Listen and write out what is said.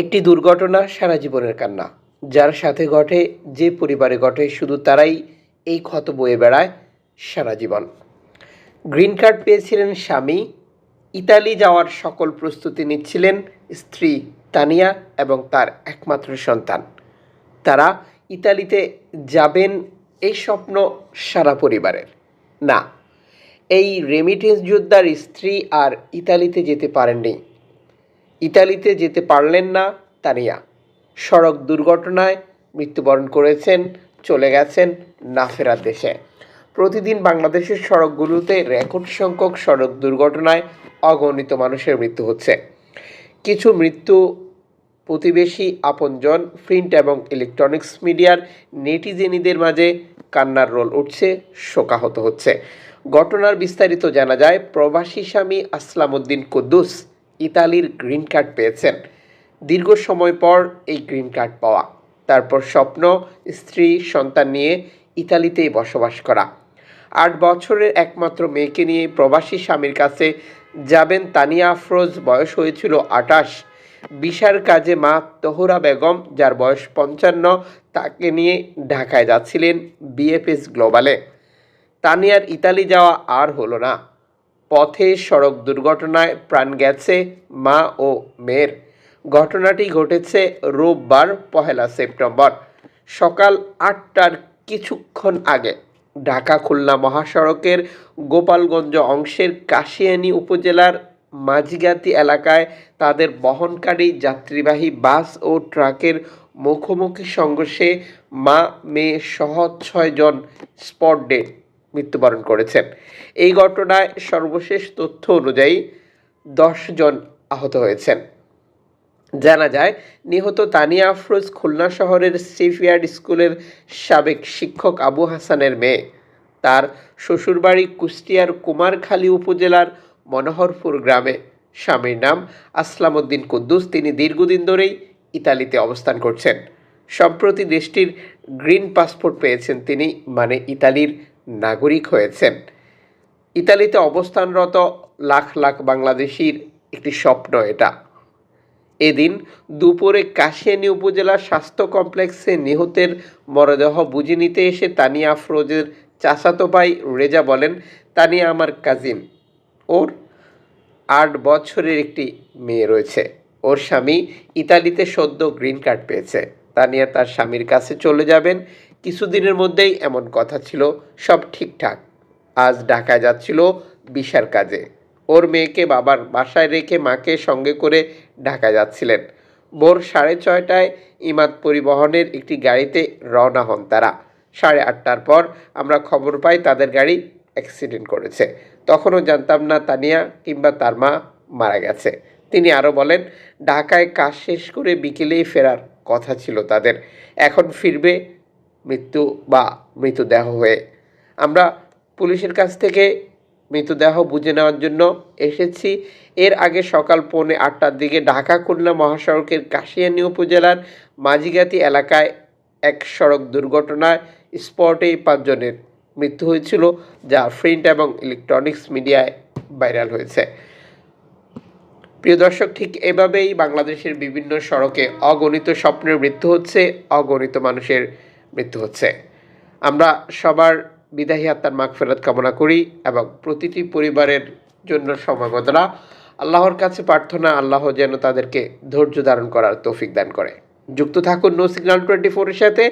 একটি দুর্ঘটনা সারা জীবনের কান্না। যার সাথে ঘটে, যে পরিবারে ঘটে, শুধু তারাই এই ক্ষত বয়ে বেড়ায় সারা জীবন। গ্রিন কার্ড পেয়েছিলেন স্বামী। ইতালি যাওয়ার সকল প্রস্তুতি নিচ্ছিলেন স্ত্রী তানিয়া এবং তার একমাত্র সন্তান। তারা ইতালিতে যাবেন এই স্বপ্ন সারা পরিবারের। না, এই রেমিটেন্স যোদ্ধার স্ত্রী আর ইতালিতে যেতে পারেননি। ইতালিতে যেতে পারলেন না তানিয়া। সড়ক দুর্ঘটনায় মৃত্যুবরণ করেছেন, চলে গেছেন না ফেরার দেশে। প্রতিদিন বাংলাদেশের সড়কগুলোতে রেকর্ড সংখ্যক সড়ক দুর্ঘটনায় অগণিত মানুষের মৃত্যু হচ্ছে। কিছু মৃত্যু প্রতিবেশী আপনজন, প্রিন্ট এবং ইলেকট্রনিক্স মিডিয়ার নেটিজেনিদের মাঝে কান্নার রোল উঠছে, শোকাহত হচ্ছে। ঘটনার বিস্তারিত জানা যায়, প্রবাসী স্বামী আসলামউদ্দিন কুদ্দুস ইতালির গ্রিন কার্ড পেয়েছেন। দীর্ঘ সময় পর এই গ্রিন কার্ড পাওয়া। তারপর স্বপ্ন, স্ত্রী, সন্তান নিয়ে ইতালিতেই বসবাস করা। আট বছরের একমাত্র মেয়েকে নিয়ে প্রবাসী স্বামীর কাছে যাবেন তানিয়া আফরোজ, বয়স হয়েছিল আটাশ বিশার কাজে মা তোহরা বেগম, যার বয়স পঞ্চান্ন, তাকে নিয়ে ঢাকায় যাচ্ছিলেন বিএফএস গ্লোবালে। তানিয়ার ইতালি যাওয়া আর হলো না। পথে সড়ক দুর্ঘটনায় প্রাণ গেছে মা ও মেয়ের। ঘটনাটি ঘটেছে রোববার পহেলা সেপ্টেম্বর, সকাল আটটার কিছুক্ষণ আগে। ঢাকা খুলনা মহাসড়কের গোপালগঞ্জ অংশের কাশিয়ানী উপজেলার মাঝিগাতি এলাকায় তাদের বহনকারী যাত্রীবাহী বাস ও ট্রাকের মুখোমুখি সংঘর্ষে মা, মেয়ে সহ ছয়জন স্পট ডেট মৃত্যুবরণ করেছেন এই ঘটনায় সর্বশেষ তথ্য অনুযায়ী জন আহত হয়েছেন। জানা যায়, নিহত তানিয়া আফরোজ খুলনা শহরের সেফিয়ার্ড স্কুলের সাবেক শিক্ষক আবু হাসানের মেয়ে। তার শ্বশুরবাড়ি কুষ্টিয়ার কুমারখালী উপজেলার মনোহরপুর গ্রামে। স্বামীর নাম আসলামউদ্দিন কুদ্দুস। তিনি দীর্ঘদিন ধরেই ইতালিতে অবস্থান করছেন। সম্প্রতি দেশটির গ্রিন পাসপোর্ট পেয়েছেন তিনি মানে ইতালির নাগরিক হয়েছেন। ইতালিতে অবস্থানরত লাখ লাখ বাংলাদেশির একটি স্বপ্ন এটা। এদিন দুপুরে কাশিয়ানী উপজেলার স্বাস্থ্য কমপ্লেক্সে নিহতের মরদেহ বুঝে নিতে এসে তানিয়া আফরোজের চাচাতো ভাই রেজা বলেন, তানিয়া আমার কাজিন। ওর আট বছরের একটি মেয়ে রয়েছে। ওর স্বামী ইতালিতে সদ্য গ্রিন কার্ড পেয়েছে। তানিয়া তার স্বামীর কাছে চলে যাবেন কিছুদিনের মধ্যেই এমন কথা ছিল, সব ঠিকঠাক। আজ ঢাকায় যাচ্ছিল বিশার কাজে। ওর মেয়েকে বাবার বাসায় রেখে মাকে সঙ্গে করে ঢাকা যাচ্ছিলেন। ভোর সাড়ে ছয়টায় ইমাদ পরিবহনের একটি গাড়িতে রওনা হন তারা। সাড়ে আটটার পর আমরা খবর পাই তাদের গাড়ি অ্যাক্সিডেন্ট করেছে। তখনও জানতাম না তানিয়া কিংবা তার মা মারা গেছে। তিনি আরও বলেন, ঢাকায় কাজ শেষ করে বিকেলেই ফেরার কথা ছিল তাদের। এখন ফিরবে মৃত্যু বা মৃতদেহ হয়ে। আমরা পুলিশের কাছ থেকে মৃতদেহ বুঝে নেওয়ার জন্য এসেছি। এর আগে সকাল পৌনে আটটার দিকে ঢাকা খুলনা মহাসড়কের কাশিয়ানী উপজেলার মাঝিগাতি এলাকায় এক সড়ক দুর্ঘটনায় স্পটেই পাঁচজনের মৃত্যু হয়েছিল, যা প্রিন্ট এবং ইলেকট্রনিক্স মিডিয়ায় ভাইরাল হয়েছে। প্রিয় দর্শক, ঠিক এভাবেই বাংলাদেশের বিভিন্ন সড়কে অগণিত স্বপ্নের মৃত্যু হচ্ছে অগণিত মানুষের মৃত্যু হচ্ছে। আমরা সবার বিদায়ী আত্মার মাগফেরাত কামনা করি এবং প্রতিটি পরিবারের জন্য সময়বদনা আল্লাহর কাছে প্রার্থনা, আল্লাহ যেন তাদেরকে ধৈর্য ধারণ করার তৌফিক দান করে। যুক্ত থাকুন নো সিগন্যাল টোয়েন্টি ফোরের সাথে।